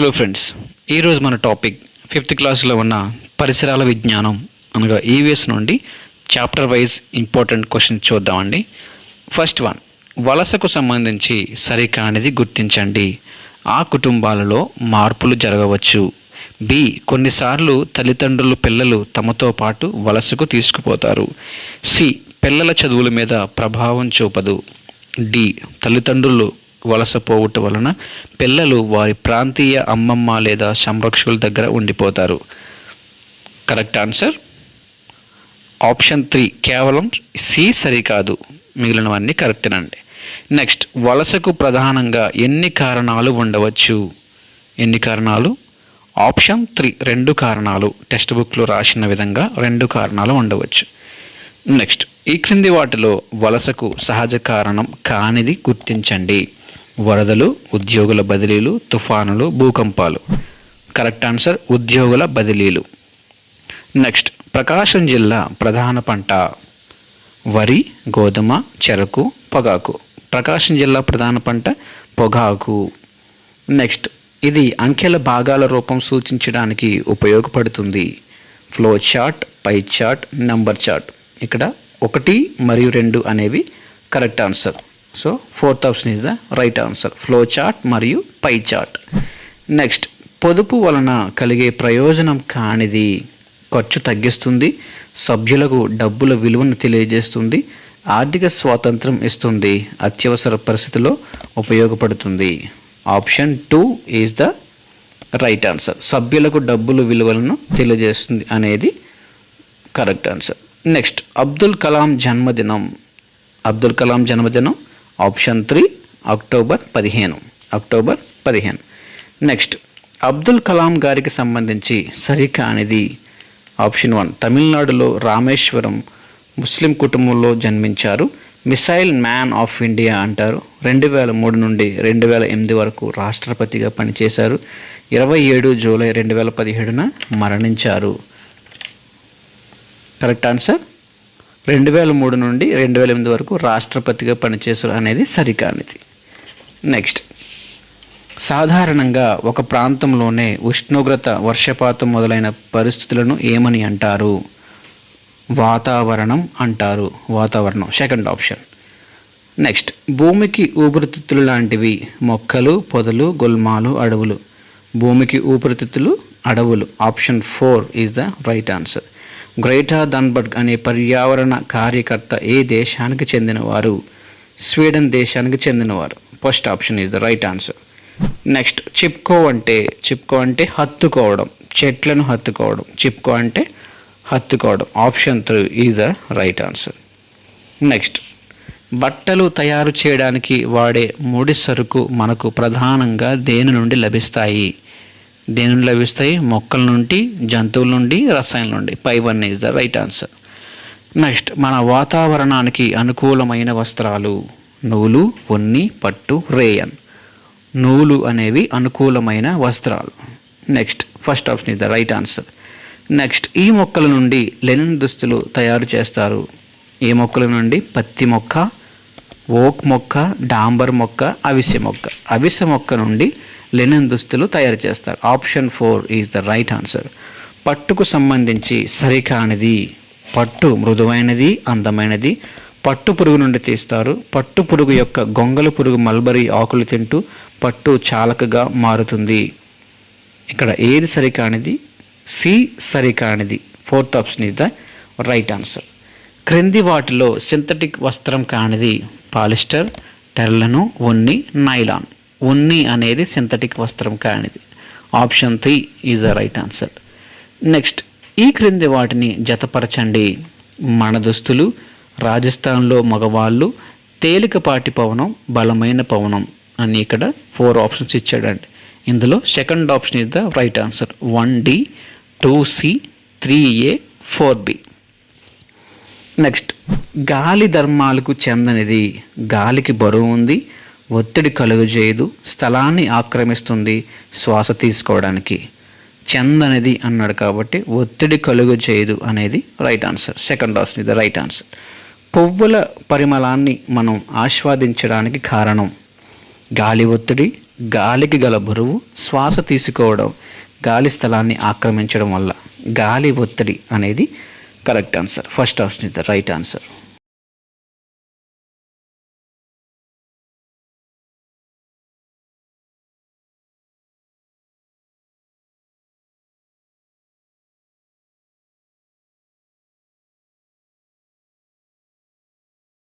Hello friends ఈరోజు మన topic fifth క్లాస్లో ఉన్న పరిసరాల విజ్ఞానం అనగా ఈవీఎస్ నుండి చాప్టర్ వైజ్ ఇంపార్టెంట్ క్వశ్చన్ చూద్దామండి. ఫస్ట్ వన్ వలసకు సంబంధించి సరికానిది గుర్తించండి. ఆ కుటుంబాలలో మార్పులు జరగవచ్చు. బి కొన్నిసార్లు తల్లిదండ్రులు పిల్లలు తమతో పాటు వలసకు తీసుకుపోతారు. సి పిల్లల చదువుల మీద ప్రభావం చూపదు. డి తల్లిదండ్రులు వలస పోవుట వలన పిల్లలు వారి ప్రాంతీయ అమ్మమ్మ లేదా సంరక్షకుల దగ్గర ఉండిపోతారు. కరెక్ట్ ఆన్సర్ ఆప్షన్ త్రీ కేవలం సి సరికాదు. మిగిలినవన్నీ కరెక్టేనండి నెక్స్ట్ వలసకు ప్రధానంగా ఎన్ని కారణాలు ఉండవచ్చు? ఎన్ని కారణాలు? ఆప్షన్ త్రీ రెండు కారణాలు. టెక్స్ట్ బుక్లో రాసిన విధంగా రెండు కారణాలు ఉండవచ్చు. నెక్స్ట్ ఈ క్రింది వాటిలో వలసకు సహజ కారణం కానిది గుర్తించండి. వరదలు ఉద్యోగుల బదిలీలు తుఫానులు భూకంపాలు. కరెక్ట్ ఆన్సర్ ఉద్యోగుల బదిలీలు. నెక్స్ట్ ప్రకాశం జిల్లా ప్రధాన పంట. వరి గోధుమ చెరకు పొగాకు. ప్రకాశం జిల్లా ప్రధాన పంట పొగాకు. నెక్స్ట్ ఇది అంకెల భాగాల రూపం సూచించడానికి ఉపయోగపడుతుంది. Flow chart pie chart number chart. ఇక్కడ ఒకటి మరియు రెండు అనేవి correct answer. So fourth option is the right answer flow chart మరియు పై చార్ట్ నెక్స్ట్ పొదుపు వలన కలిగే ప్రయోజనం కానిది ఖర్చు తగ్గిస్తుంది సభ్యులకు డబ్బుల విలువను తెలియజేస్తుంది ఆర్థిక స్వాతంత్రం ఇస్తుంది అత్యవసర పరిస్థితిలో ఉపయోగపడుతుంది. Option two is the right answer సభ్యులకు డబ్బుల విలువలను తెలియజేస్తుంది అనేది correct answer next Abdul Kalam జన్మదినం. అబ్దుల్ కలాం జన్మదినం ఆప్షన్ త్రీ అక్టోబర్ పదిహేను. అక్టోబర్ పదిహేను. నెక్స్ట్ అబ్దుల్ కలాం గారికి సంబంధించి సరికానిది ఆప్షన్ వన్. తమిళనాడులో రామేశ్వరం ముస్లిం కుటుంబంలో జన్మించారు. మిసైల్ మ్యాన్ ఆఫ్ ఇండియా అంటారు. రెండు వేల మూడు నుండి రెండు వేల ఎనిమిది వరకు రాష్ట్రపతిగా పనిచేశారు. ఇరవై ఏడు జూలై రెండు వేల పదిహేడున మరణించారు. Correct answer? రెండు వేల మూడు నుండి రెండు వేల ఎనిమిది వరకు రాష్ట్రపతిగా పనిచేశారు అనేది సరికానిది. నెక్స్ట్ సాధారణంగా ఒక ప్రాంతంలోనే ఉష్ణోగ్రత వర్షపాతం మొదలైన పరిస్థితులను ఏమని అంటారు? వాతావరణం అంటారు. వాతావరణం. సెకండ్ ఆప్షన్ నెక్స్ట్ భూమికి ఊపిరితిత్తులు లాంటివి. మొక్కలు పొదలు గుల్మాలు అడవులు. భూమికి ఊపిరితిత్తులు అడవులు. Option four is the right answer Greta Thunberg అనే పర్యావరణ కార్యకర్త ఏ దేశానికి చెందినవారు? స్వీడన్ దేశానికి చెందినవారు. First option is the right answer next Chipko అంటే చిప్కో అంటే హత్తుకోవడం. చెట్లను హత్తుకోవడం. చిప్కో అంటే హత్తుకోవడం. Option three is the right answer next బట్టలు తయారు చేయడానికి వాడే ముడి సరుకు మనకు ప్రధానంగా దేని నుండి లభిస్తాయి? దేని నుండి లభిస్తాయి? మొక్కల నుండి జంతువుల నుండి రసాయనాల నుండి? పై one is the right answer next మన వాతావరణానికి అనుకూలమైన వస్త్రాలు. నూలు ఉన్ని పట్టు రేయన్. నూలు అనేవి అనుకూలమైన వస్త్రాలు. Next first option is the right answer next ఈ మొక్కల నుండి లెనిన్ దుస్తులు తయారు చేస్తారు. ఈ మొక్కల నుండి? పత్తి మొక్క ఓక్ మొక్క డాంబర్ మొక్క అవిసె మొక్క. అవిసె మొక్క నుండి లెనన్ దుస్తులు తయారు చేస్తారు. Option four is the right answer పట్టుకు సంబంధించి సరికానిది పట్టు మృదువైనది అందమైనది. పట్టు పురుగు నుండి తీస్తారు. పట్టు పురుగు యొక్క గొంగల పురుగు మల్బరీ ఆకులు తింటూ పట్టు చాలకగా మారుతుంది. ఇక్కడ ఏది సరికానిది? C సరికానిది. Fourth option is the right answer క్రింది వాటిలో సింథటిక్ వస్త్రం కానిది పాలిస్టర్ టెర్లను ఉన్ని నైలాన్. ఉన్ని అనేది సింథటిక్ వస్త్రం కానిది. Option three is the right answer next ఈ క్రింది వాటిని జతపరచండి. మన దుస్తులు రాజస్థాన్లో మగవాళ్ళు తేలికపాటి పవనం బలమైన పవనం అని ఇక్కడ ఫోర్ ఆప్షన్స్ ఇచ్చాడండి. ఇందులో second option is the right answer one D two C three A four B next గాలి ధర్మాలకు చెందనిది. గాలికి బరువు ఉంది ఒత్తిడి కలుగజేయదు స్థలాన్ని ఆక్రమిస్తుంది శ్వాస తీసుకోవడానికి. చెందనిది అన్నాడు కాబట్టి ఒత్తిడి కలుగు చేయదు అనేది రైట్ ఆన్సర్ సెకండ్ ఆప్షన్ ఇది రైట్ ఆన్సర్ పువ్వుల పరిమళాన్ని మనం ఆస్వాదించడానికి కారణం గాలి ఒత్తిడి గాలికి గల బరువు శ్వాస తీసుకోవడం గాలి స్థలాన్ని ఆక్రమించడం వల్ల. గాలి ఒత్తిడి అనేది కరెక్ట్ ఆన్సర్ ఫస్ట్ ఆప్షన్ ఇది ద రైట్ ఆన్సర్